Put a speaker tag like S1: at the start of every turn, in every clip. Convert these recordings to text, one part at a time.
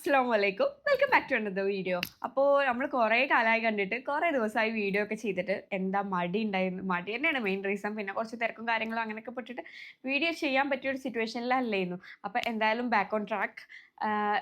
S1: അസ്സാം വലൈക്കും welcome back to another video അപ്പോൾ നമ്മൾ കുറേ കാലമായി കണ്ടിട്ട് കുറേ ദിവസമായി വീഡിയോ ഒക്കെ ചെയ്തിട്ട് എന്താ മടി ഉണ്ടായിരുന്നു മടി തന്നെയാണ് മെയിൻ റീസൺ പിന്നെ കുറച്ച് തിരക്കും കാര്യങ്ങളും അങ്ങനെയൊക്കെ പെട്ടിട്ട് വീഡിയോ ചെയ്യാൻ പറ്റിയ ഒരു സിറ്റുവേഷനിലല്ലായിരുന്നു അപ്പോൾ എന്തായാലും ബാക്ക് ഓൺ ട്രാക്ക്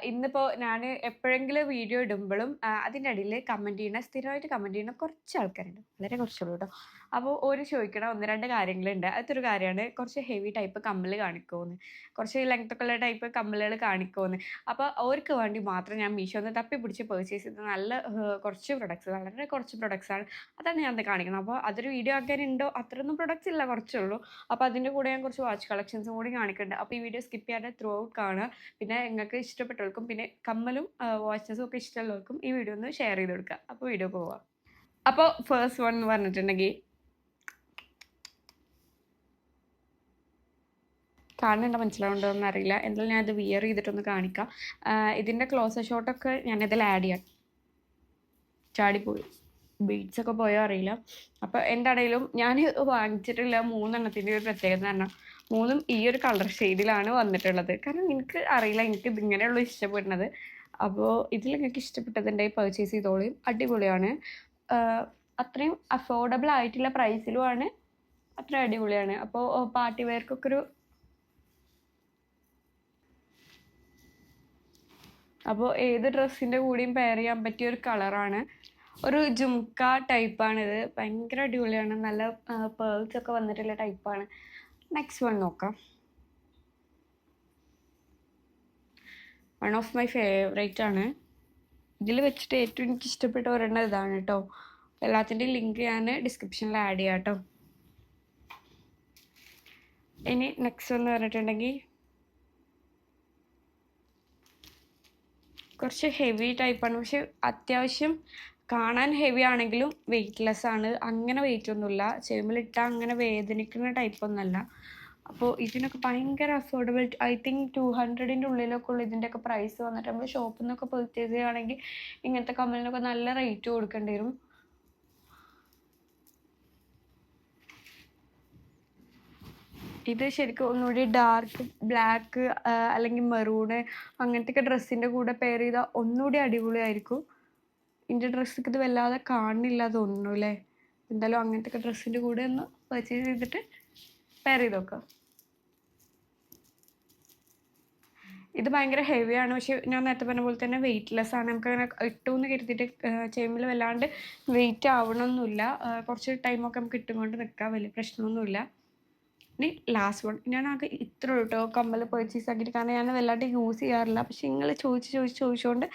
S1: ഇന്നിപ്പോൾ ഞാൻ എപ്പോഴെങ്കിലും വീഡിയോ ഇടുമ്പോഴും അതിന്റെ ഇടയിൽ കമന്റ് ചെയ്യുന്ന സ്ഥിരമായിട്ട് കമന്റ് ചെയ്യുന്ന കുറച്ച് ആൾക്കാരുണ്ട്. വളരെ കുറച്ചുള്ളൂ കേട്ടോ അപ്പോൾ ഒരു ചോദിക്കണ ഒന്ന് രണ്ട് കാര്യങ്ങളുണ്ട്. അതൊരു കാര്യമാണ് കുറച്ച് ഹെവി ടൈപ്പ് കമ്മൽ കാണിക്കുമെന്ന് കുറച്ച് ലെങ്ത് ഒക്കെ ഉള്ള ടൈപ്പ് കമ്മലുകൾ കാണിക്കുമെന്ന് അപ്പോൾ അവർക്ക് വേണ്ടി മാത്രം ഞാൻ മീഷോന്ന് തപ്പി പിടിച്ച് പർച്ചേസ് ചെയ്ത നല്ല കുറച്ച് പ്രൊഡക്ട്സ് വളരെ കുറച്ച് പ്രൊഡക്ട്സ് ആണ് അതാണ് ഞാൻ കാണിക്കുന്നത്. അപ്പോൾ അതൊരു വീഡിയോ ആക്കാനുണ്ടോ അത്രയൊന്നും പ്രൊഡക്ട്സ് ഇല്ല കുറച്ചുള്ളൂ. അപ്പോൾ അതിന്റെ കൂടെ ഞാൻ കുറച്ച് വാച്ച് കളക്ഷൻസും കൂടി കാണിക്കുന്നുണ്ട്. അപ്പോൾ ഈ വീഡിയോ സ്കിപ്പ് ചെയ്യാതെ ത്രൂ ഔട്ട് കാണുക. പിന്നെ നിങ്ങൾക്ക് ഇഷ്ടപ്പെട്ടവർക്കും പിന്നെ കമ്മലും വാച്ചസും ഒക്കെ ഇഷ്ടമുള്ളവർക്കും ഈ വീഡിയോ ഒന്ന് ഷെയർ ചെയ്ത് കൊടുക്കുക. അപ്പോൾ വീഡിയോ പോവാം. അപ്പോൾ ഫേസ്റ്റ് വൺ എന്ന് പറഞ്ഞിട്ടുണ്ടെങ്കിൽ കാണുന്നുണ്ടോ? മനസ്സിലാവുണ്ടോ എന്ന് അറിയില്ല. എന്തായാലും ഞാൻ ഇത് വിയർ ചെയ്തിട്ടൊന്ന് കാണിക്കാം. ഇതിന്റെ ക്ലോസ് ഷോട്ടൊക്കെ ഞാനിതിൽ ആഡ് ചെയ്യാം. ചാടിപ്പോയി. ബീഡ്സ് ഒക്കെ പോയോ അറിയില്ല. അപ്പോൾ അടയിലും ഞാൻ വാങ്ങിച്ചിട്ടുള്ള മൂന്നെണ്ണത്തിന്റെ ഒരു പ്രത്യേകത പറഞ്ഞാൽ മൂന്നും ഈ ഒരു കളർ ഷെയ്ഡിലാണ് വന്നിട്ടുള്ളത്. കാരണം എനിക്ക് അറിയില്ല എനിക്ക് ഇതിങ്ങനെയുള്ള ഇഷ്ടപ്പെടുന്നത്. അപ്പോൾ ഇതിൽ നിങ്ങൾക്ക് ഇഷ്ടപ്പെട്ടതിന്റെ പർച്ചേസ് ചെയ്തോളും. അടിപൊളിയാണ്. അത്രയും അഫോർഡബിൾ ആയിട്ടുള്ള പ്രൈസിലുമാണ് അത്ര അടിപൊളിയാണ്. അപ്പോൾ പാർട്ടി വെയർക്കൊക്കെ ഒരു അപ്പോൾ ഏത് ഡ്രസ്സിന്റെ കൂടെയും പെയർ ചെയ്യാൻ പറ്റിയ ഒരു കളറാണ് ഒരു ജുംക്ക ടൈപ്പാണിത് ഭയങ്കര അടിപൊളിയാണ്. നല്ല പേൾസ് ഒക്കെ വന്നിട്ടുള്ള ടൈപ്പാണ് നെക്സ്റ്റ് വൺ നോക്കാം. വൺ ഓഫ് മൈ ഫേവറേറ്റ് ആണ്. ഇതിൽ വെച്ചിട്ട് ഏറ്റവും എനിക്ക് ഇഷ്ടപ്പെട്ട ഒരെണ്ണം ഇതാണ് കേട്ടോ എല്ലാത്തിന്റെയും ലിങ്ക് ഞാൻ ഡിസ്ക്രിപ്ഷനിൽ ആഡ് ചെയ്യാം കേട്ടോ ഇനി നെക്സ്റ്റ് എന്ന് പറഞ്ഞിട്ടുണ്ടെങ്കിൽ കുറച്ച് ഹെവി ടൈപ്പാണ് പക്ഷെ അത്യാവശ്യം കാണാൻ ഹെവി ആണെങ്കിലും വെയ്റ്റ്ലെസ് ആണ്. അങ്ങനെ വെയിറ്റ് ഒന്നുമില്ല. ചെവിമിലിട്ടാൽ അങ്ങനെ വേദനിക്കുന്ന ടൈപ്പ് ഒന്നുമല്ല. അപ്പോൾ ഇതിനൊക്കെ ഭയങ്കര അഫോർഡബിൾ ഐ തിങ്ക് ടു ഹൺഡ്രഡിന്റെ ഉള്ളിലൊക്കെ ഉള്ള ഇതിന്റെയൊക്കെ പ്രൈസ് വന്നിട്ട് നമ്മൾ ഷോപ്പിൽ നിന്നൊക്കെ പെർച്ചേസ് ചെയ്യുകയാണെങ്കിൽ ഇങ്ങനത്തെ കമ്മലിനൊക്കെ നല്ല റേറ്റ് കൊടുക്കേണ്ടി വരും. ഇത് ശരിക്കും ഒന്നുകൂടി ഡാർക്ക് ബ്ലാക്ക് അല്ലെങ്കിൽ മെറൂണ് അങ്ങനത്തെയൊക്കെ ഡ്രസ്സിന്റെ കൂടെ പെയർ ചെയ്താൽ ഒന്നുകൂടി അടിപൊളിയായിരിക്കും. ഇതിന്റെ ഡ്രസ്സൊക്കെ ഇത് വല്ലാതെ കാണില്ല തോന്നുന്നു അല്ലേ എന്തായാലും അങ്ങനത്തെ ഡ്രസ്സിന്റെ കൂടെ ഒന്ന് പർച്ചേസ് ചെയ്തിട്ട് പെയർ ചെയ്ത് നോക്കാം ഇത് ഭയങ്കര ഹെവിയാണ് പക്ഷെ ഞാൻ നേരത്തെ പറഞ്ഞ പോലെ തന്നെ വെയിറ്റ്ലെസ് ആണ്. നമുക്ക് അങ്ങനെ ഇട്ടു എന്ന് കരുതിയിട്ട് ചെയ്യുമ്പോൾ വല്ലാണ്ട് വെയിറ്റ് ആവണമെന്നില്ല കുറച്ച് ടൈമൊക്കെ നമുക്ക് ഇട്ടുകൊണ്ട് നിൽക്കാം. വലിയ പ്രശ്നമൊന്നുമില്ല. ഇനി ലാസ്റ്റ് വൺ ഞാൻ ആകെ ഇത്ര കേട്ടോ കമ്മൽ പർച്ചേസ് ആക്കിയിട്ട്. കാരണം ഞാൻ വല്ലാണ്ട് യൂസ് ചെയ്യാറില്ല. പക്ഷെ നിങ്ങൾ ചോദിച്ച് ചോദിച്ച് ചോദിച്ചുകൊണ്ട്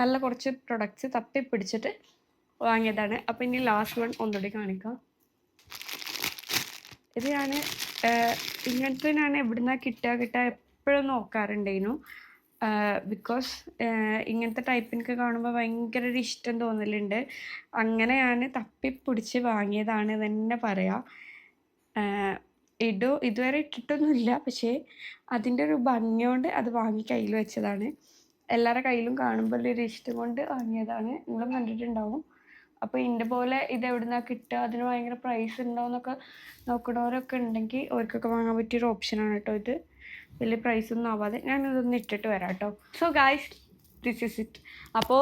S1: നല്ല കുറച്ച് പ്രൊഡക്റ്റ്സ് തപ്പി പിടിച്ചിട്ട് വാങ്ങിയതാണ്. അപ്പോൾ ഇനി ലാസ്റ്റ് വൺ ഒന്നുകൂടി കാണിക്കാം. ഇത് ഞാൻ ഇങ്ങനത്തെ ഞാൻ എവിടുന്ന കിട്ടുക കിട്ടുക എപ്പോഴും നോക്കാറുണ്ടായിരുന്നു ബിക്കോസ് ഇങ്ങനത്തെ ടൈപ്പ് എനിക്ക് കാണുമ്പോൾ ഭയങ്കര ഒരു ഇഷ്ടം തോന്നലുണ്ട്. അങ്ങനെ ഞാൻ തപ്പിപ്പിടിച്ച് വാങ്ങിയതാണ് തന്നെ പറയാം. ഇടു ഇതുവരെ ഇട്ടിട്ടൊന്നുമില്ല. പക്ഷേ അതിന്റെ ഒരു ഭംഗിയോണ്ട് അത് വാങ്ങി കയ്യിൽ വെച്ചതാണ്. എല്ലാവരുടെ കയ്യിലും കാണുമ്പോൾ ഒരു ഇഷ്ടം കൊണ്ട് വാങ്ങിയതാണ്. നിങ്ങളും കണ്ടിട്ടുണ്ടാവും. അപ്പോൾ ഇന്റെ പോലെ ഇത് എവിടുന്നാ കിട്ടുക? അതിന് ഭയങ്കര പ്രൈസ് ഉണ്ടോ എന്നൊക്കെ നോക്കണവരൊക്കെ ഉണ്ടെങ്കിൽ അവർക്കൊക്കെ വാങ്ങാൻ പറ്റിയൊരു ഓപ്ഷനാണ് കേട്ടോ ഇത്. വലിയ പ്രൈസ് ഒന്നും ആവാതെ ഞാൻ ഇതൊന്ന് ഇട്ടിട്ട് വരാം കേട്ടോ so guys this is it അപ്പോൾ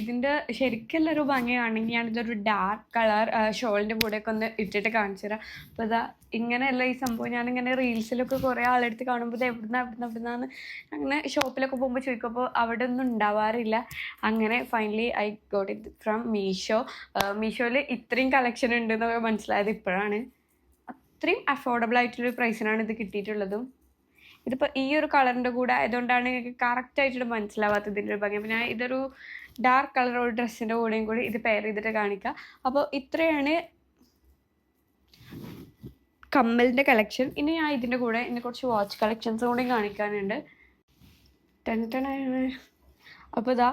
S1: ഇതിന്റെ ശരിക്കുള്ള ഒരു ഭംഗിയാണെങ്കിൽ ഞാനിതൊരു ഡാർക്ക് കളർ ഷോളിന്റെ കൂടെയൊക്കെ ഒന്ന് ഇട്ടിട്ട് കാണിച്ചു തരാം അപ്പോൾ ഇതാ ഇങ്ങനെയല്ല ഈ സംഭവം ഞാനിങ്ങനെ റീൽസിലൊക്കെ കുറേ ആളെടുത്ത് കാണുമ്പോൾ ഇത് എവിടുന്ന എവിടുന്ന എവിടുന്നാന്ന് അങ്ങനെ ഷോപ്പിലൊക്കെ പോകുമ്പോൾ ചോദിക്കുമ്പോൾ അവിടെ ഒന്നും ഉണ്ടാവാറില്ല. അങ്ങനെ finally I got it from Meesho മീഷോയിൽ ഇത്രയും കളക്ഷൻ ഉണ്ട് എന്നൊക്കെ മനസ്സിലായത് ഇപ്പോഴാണ്. അത്രയും അഫോർഡബിൾ ആയിട്ടുള്ളൊരു പ്രൈസിനാണ് ഇത് കിട്ടിയിട്ടുള്ളതും. ഇതിപ്പോൾ ഈ ഒരു കളറിന്റെ കൂടെ ആയതുകൊണ്ടാണ് എനിക്ക് കറക്റ്റ് ആയിട്ട് മനസ്സിലാവാത്തത് ഇതിന്റെ ഒരു ഭംഗി. ഞാൻ ഇതൊരു ഡാർക്ക് കളർ ഒരു ഡ്രസ്സിന്റെ കൂടെയും കൂടി ഇത് പെയർ ചെയ്തിട്ട് കാണിക്കാം. അപ്പോൾ ഇത്രയാണ് കമ്മലിന്റെ കളക്ഷൻ ഇനി ഞാൻ ഇതിന്റെ കൂടെ ഇനി കുറച്ച് വാച്ച് കളക്ഷൻസ് കൂടി കാണിക്കാനുണ്ട്. ടെൻ ടെൻ അപ്പോൾ ഇതാ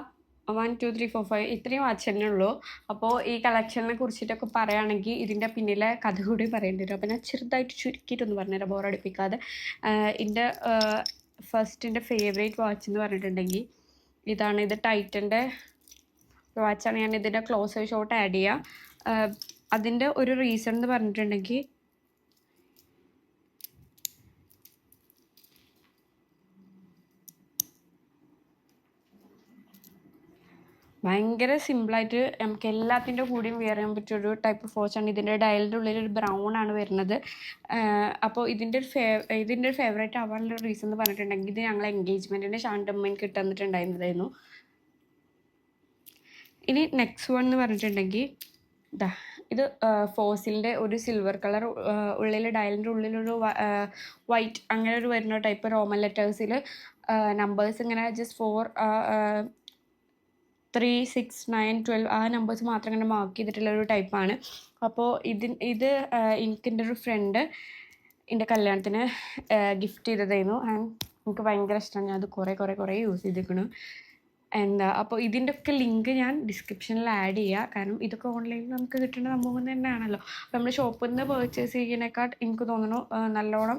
S1: one two three four five ഇത്രയും വാച്ച് ഉള്ളൂ. അപ്പോൾ ഈ കളക്ഷനെ കുറിച്ചിട്ടൊക്കെ പറയുകയാണെങ്കിൽ ഇതിന്റെ പിന്നിലെ കഥ കൂടി പറയേണ്ടി വരും. അപ്പോൾ ഞാൻ ചെറുതായിട്ട് ചുരുക്കിയിട്ടൊന്ന് പറഞ്ഞുതരാം. ബോറടിപ്പിക്കാതെ എന്റെ ഫസ്റ്റിന്റെ ഫേവറേറ്റ് വാച്ച് എന്ന് പറഞ്ഞിട്ടുണ്ടെങ്കിൽ ഇതാണ് ഇത് ടൈറ്റന്റെ വാച്ചാണ് ഞാൻ ഇതിന്റെ ക്ലോസ് ഷോട്ട് ആഡ് ചെയ്യുക അതിന്റെ ഒരു റീസൺ എന്ന് പറഞ്ഞിട്ടുണ്ടെങ്കിൽ ഭയങ്കര സിമ്പിളായിട്ട് നമുക്ക് എല്ലാത്തിന്റെ കൂടിയും വെയർ ചെയ്യാൻ പറ്റിയൊരു ടൈപ്പ് ഓഫ് വാച്ചാണ് ഇതിന്റെ ഡയലിന്റെ ഉള്ളിൽ ഒരു ബ്രൗൺ ആണ് വരുന്നത്. അപ്പോൾ ഇതിന്റെ ഒരു ഫേ ഇതിന്റെ ഒരു ഫേവറേറ്റ് ആവാനുള്ള റീസൺ എന്ന് പറഞ്ഞിട്ടുണ്ടെങ്കിൽ ഇത് ഞങ്ങൾ എൻഗേജ്മെന്റിന്റെ ഷാണ്ടമ്മ കിട്ടുന്നിട്ടുണ്ടായിരുന്നതായിരുന്നു ഇനി നെക്സ്റ്റ് വൺ എന്ന് പറഞ്ഞിട്ടുണ്ടെങ്കിൽ ഇതാ ഇത് ഫോസിലിന്റെ ഒരു സിൽവർ കളർ ഉള്ളിൽ ഡയലിന്റെ ഉള്ളിലൊരു വൈറ്റ് അങ്ങനെ ഒരു വരുന്ന ടൈപ്പ് റോമൻ ലെറ്റേഴ്സിൽ നമ്പേഴ്സ് ഇങ്ങനെ just four three six nine twelve ആ നമ്പേഴ്സ് മാത്രം ഇങ്ങനെ മാർക്ക് ചെയ്തിട്ടുള്ള ഒരു ടൈപ്പാണ് അപ്പോൾ ഇതിൻ ഇത് എനിക്ക് എന്റെ ഒരു ഫ്രണ്ട് എന്റെ കല്യാണത്തിന് ഗിഫ്റ്റ് ചെയ്തതായിരുന്നു. ആൻഡ് എനിക്ക് ഭയങ്കര ഇഷ്ടമാണ് ഞാൻ അത് കുറേ കുറേ കുറേ യൂസ് ചെയ്തിരിക്കണു എന്താ അപ്പോൾ ഇതിന്റെ ഒക്കെ ലിങ്ക് ഞാൻ ഡിസ്ക്രിപ്ഷനിൽ ആഡ് ചെയ്യുക കാരണം ഇതൊക്കെ ഓൺലൈനിൽ നമുക്ക് കിട്ടുന്ന സംഭവം തന്നെയാണല്ലോ. അപ്പോൾ നമ്മൾ ഷോപ്പിൽ നിന്ന് പർച്ചേസ് ചെയ്യുന്നതിനേക്കാൾ എനിക്ക് തോന്നുന്നു നല്ലോണം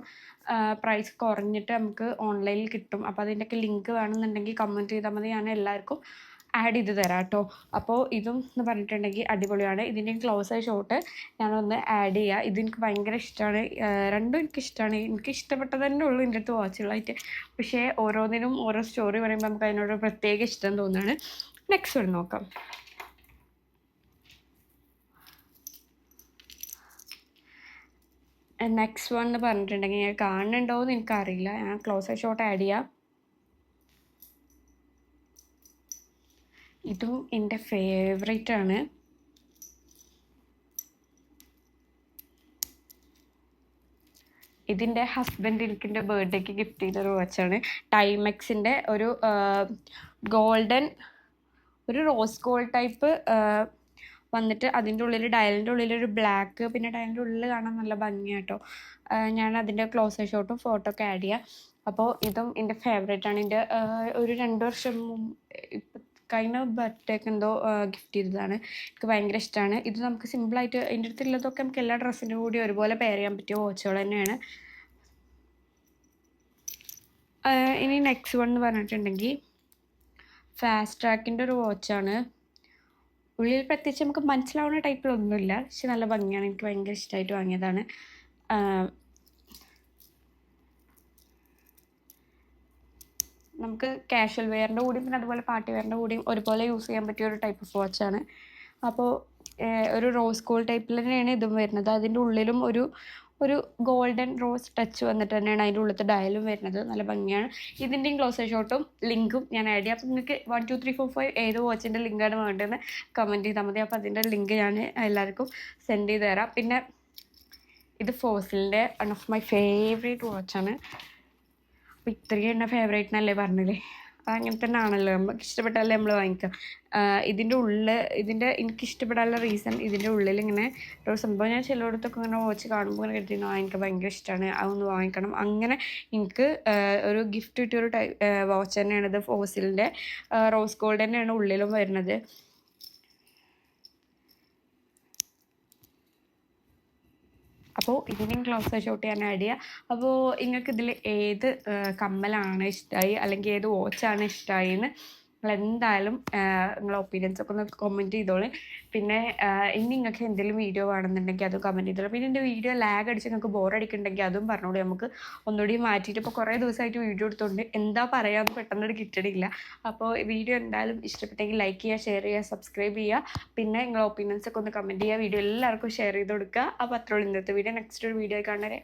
S1: പ്രൈസ് കുറഞ്ഞിട്ട് നമുക്ക് ഓൺലൈനിൽ കിട്ടും. അപ്പോൾ അതിന്റെയൊക്കെ ലിങ്ക് വേണമെന്നുണ്ടെങ്കിൽ കമന്റ് ചെയ്താൽ മതി ഞാൻ എല്ലാവർക്കും. ആഡ് ചെയ്ത് തരാം കേട്ടോ അപ്പോൾ ഇതും എന്ന് പറഞ്ഞിട്ടുണ്ടെങ്കിൽ അടിപൊളിയാണ്. ഇതിന്റെ ക്ലോസ് ആയ ഷോട്ട് ഞാനൊന്ന് ആഡ് ചെയ്യുക ഇതെനിക്ക് ഭയങ്കര ഇഷ്ടമാണ് രണ്ടും എനിക്ക് ഇഷ്ടമാണ് എനിക്ക് ഇഷ്ടപ്പെട്ടത് തന്നെ ഉള്ളൂ എന്റെ അടുത്ത് വാച്ചുകളായിട്ട് പക്ഷേ ഓരോന്നിനും ഓരോ സ്റ്റോറി പറയുമ്പോൾ നമുക്ക് അതിനോട് പ്രത്യേക ഇഷ്ടം തോന്നുകയാണ് നെക്സ്റ്റ് വൺ നോക്കാം. നെക്സ്റ്റ് വൺ എന്ന് പറഞ്ഞിട്ടുണ്ടെങ്കിൽ ഞാൻ കാണുന്നുണ്ടോ എന്ന് എനിക്കറിയില്ല. ഞാൻ ക്ലോസ് ഷോട്ട് ആഡ് ചെയ്യാം. ഇതും എന്റെ ഫേവറേറ്റ് ആണ്. ഇതിന്റെ ഹസ്ബൻഡ് എനിക്ക് എന്റെ ബർത്ത്ഡേക്ക് ഗിഫ്റ്റ് ചെയ്തൊരു വാച്ചാണ് ടൈമെക്സിന്റെ ഒരു ഗോൾഡൻ ഒരു റോസ് ഗോൾഡ് ടൈപ്പ് വന്നിട്ട് അതിന്റെ ഉള്ളിൽ ഡയലിന്റെ ഉള്ളിൽ ഒരു ബ്ലാക്ക് പിന്നെ ഡയലിന്റെ ഉള്ളിൽ കാണാൻ നല്ല ഭംഗിയാട്ടോ ഞാൻ അതിന്റെ ക്ലോസ് ഷോട്ടും ഫോട്ടോ ഒക്കെ ആഡ് ചെയ്യാം. അപ്പോൾ ഇതും എന്റെ ഫേവറേറ്റ് ആണ്. എന്റെ ഒരു രണ്ട് വർഷം ഇപ്പം കഴിഞ്ഞ ബർത്ത്ഡേക്ക് എന്തോ ഗിഫ്റ്റ് ചെയ്തതാണ്. എനിക്ക് ഭയങ്കര ഇഷ്ടമാണ് ഇത് നമുക്ക് സിമ്പിളായിട്ട് എന്റെ അടുത്തുള്ളതൊക്കെ നമുക്ക് എല്ലാ ഡ്രസ്സിന്റെ കൂടി ഒരുപോലെ പെയർ ചെയ്യാൻ പറ്റിയ വാച്ചുകൾ തന്നെയാണ്. ഇനി നെക്സ്റ്റ് വൺ എന്ന് പറഞ്ഞിട്ടുണ്ടെങ്കിൽ ഫാസ്റ്റ് ട്രാക്കിന്റെ ഒരു വാച്ചാണ് ഉള്ളിൽ പ്രത്യേകിച്ച് നമുക്ക് മനസ്സിലാവുന്ന ടൈപ്പിലൊന്നുമില്ല പക്ഷെ നല്ല ഭംഗിയാണ്. എനിക്ക് ഭയങ്കര ഇഷ്ടമായിട്ട് വാങ്ങിയതാണ്. നമുക്ക് കാഷ്വൽ വെയറിന്റെ കൂടിയും പിന്നെ അതുപോലെ പാർട്ടി വെയറിന്റെ കൂടിയും ഒരുപോലെ യൂസ് ചെയ്യാൻ പറ്റിയ ഒരു ടൈപ്പ് ഓഫ് വാച്ചാണ് അപ്പോൾ ഒരു റോസ് ഗോൾഡ് ടൈപ്പിൽ തന്നെയാണ് ഇതും വരുന്നത്. അതിന്റെ ഉള്ളിലും ഒരു ഒരു ഗോൾഡൻ റോസ് ടച്ച് വന്നിട്ട് തന്നെയാണ് അതിന്റെ ഉള്ളിലത്തെ ഡയലും വരുന്നത്. നല്ല ഭംഗിയാണ്. ഇതിന്റെയും ക്ലോസ് ഷോട്ടും ലിങ്കും ഞാൻ ആഡ് ചെയ്യാം. അപ്പോൾ നിങ്ങൾക്ക് one two three four five ഏത് വാച്ചിന്റെ ലിങ്കാണ് വേണ്ടതെന്ന് കമന്റ് ചെയ്താൽ മതി. അപ്പോൾ അതിന്റെ ലിങ്ക് ഞാൻ എല്ലാവർക്കും സെൻഡ് ചെയ്ത് തരാം. പിന്നെ ഇത് ഫോസിലിന്റെ വൺ ഓഫ് മൈ ഫേവറേറ്റ് വാച്ചാണ് അപ്പോൾ ഇത്രയും എന്നെ ഫേവറേറ്റ് എന്നല്ലേ പറഞ്ഞില്ലേ? അങ്ങനെ തന്നെ ആണല്ലോ നമുക്ക് ഇഷ്ടപ്പെട്ടല്ലേ നമ്മൾ വാങ്ങിക്കാം ഇതിന്റെ ഉള്ളിൽ ഇതിന്റെ എനിക്ക് ഇഷ്ടപ്പെടാനുള്ള റീസൺ ഇതിന്റെ ഉള്ളിൽ ഇങ്ങനെ ഒരു സംഭവം ഞാൻ ചിലയിടത്തൊക്കെ ഇങ്ങനെ വാച്ച് കാണുമ്പോൾ ഇങ്ങനെ കരുതിയിരുന്നു. എനിക്ക് ഭയങ്കര ഇഷ്ടമാണ് അതൊന്ന് വാങ്ങിക്കണം. അങ്ങനെ എനിക്ക് ഒരു ഗിഫ്റ്റ് കിട്ടിയൊരു ടൈ വാച്ച് തന്നെയാണ് ഇത്. ഫോസിലിന്റെ റോസ് ഗോൾഡ് തന്നെയാണ് ഉള്ളിലും വരുന്നത്. അപ്പോൾ ഈവനിങ് ക്ലോസർ ഷോട്ട് ചെയ്യാൻ ചെയ്യുക അപ്പോൾ നിങ്ങൾക്ക് ഇതിൽ ഏത് കമ്മലാണ് ഇഷ്ടമായി അല്ലെങ്കിൽ ഏത് വാച്ചാണ് ഇഷ്ടമായി എന്ന് നിങ്ങൾ എന്തായാലും നിങ്ങളെ ഒപ്പീനിയൻസ് ഒക്കെ ഒന്ന് കമന്റ് ചെയ്തോളൂ. പിന്നെ ഇനി നിങ്ങൾക്ക് എന്തെങ്കിലും വീഡിയോ വേണമെന്നുണ്ടെങ്കിൽ അതും കമന്റ് ചെയ്തോളൂ. പിന്നെ എന്റെ വീഡിയോ ലാഗ് അടിച്ച് നിങ്ങൾക്ക് ബോറടിക്കുന്നുണ്ടെങ്കിൽ അതും പറഞ്ഞോളൂ നമുക്ക്. ഒന്നുകൂടി മാറ്റിയിട്ട് ഇപ്പോൾ കുറേ ദിവസമായിട്ട് വീഡിയോ എടുത്തുകൊണ്ട് എന്താ പറയാമെന്ന് പെട്ടെന്ന് ഒരു കിട്ടണില്ല. അപ്പോൾ വീഡിയോ എന്തായാലും ഇഷ്ടപ്പെട്ടെങ്കിൽ ലൈക്ക് ചെയ്യുക ഷെയർ ചെയ്യുക സബ്സ്ക്രൈബ് ചെയ്യുക. പിന്നെ നിങ്ങളെ ഒപ്പീനിയൻസ് ഒക്കെ ഒന്ന് കമന്റ് ചെയ്യുക വീഡിയോ എല്ലാവർക്കും ഷെയർ ചെയ്ത് കൊടുക്കുക. അപ്പോൾ അത്രയുള്ളൂ ഇന്നത്തെ വീഡിയോ നെക്സ്റ്റ് ഒരു വീഡിയോ കാണാൻ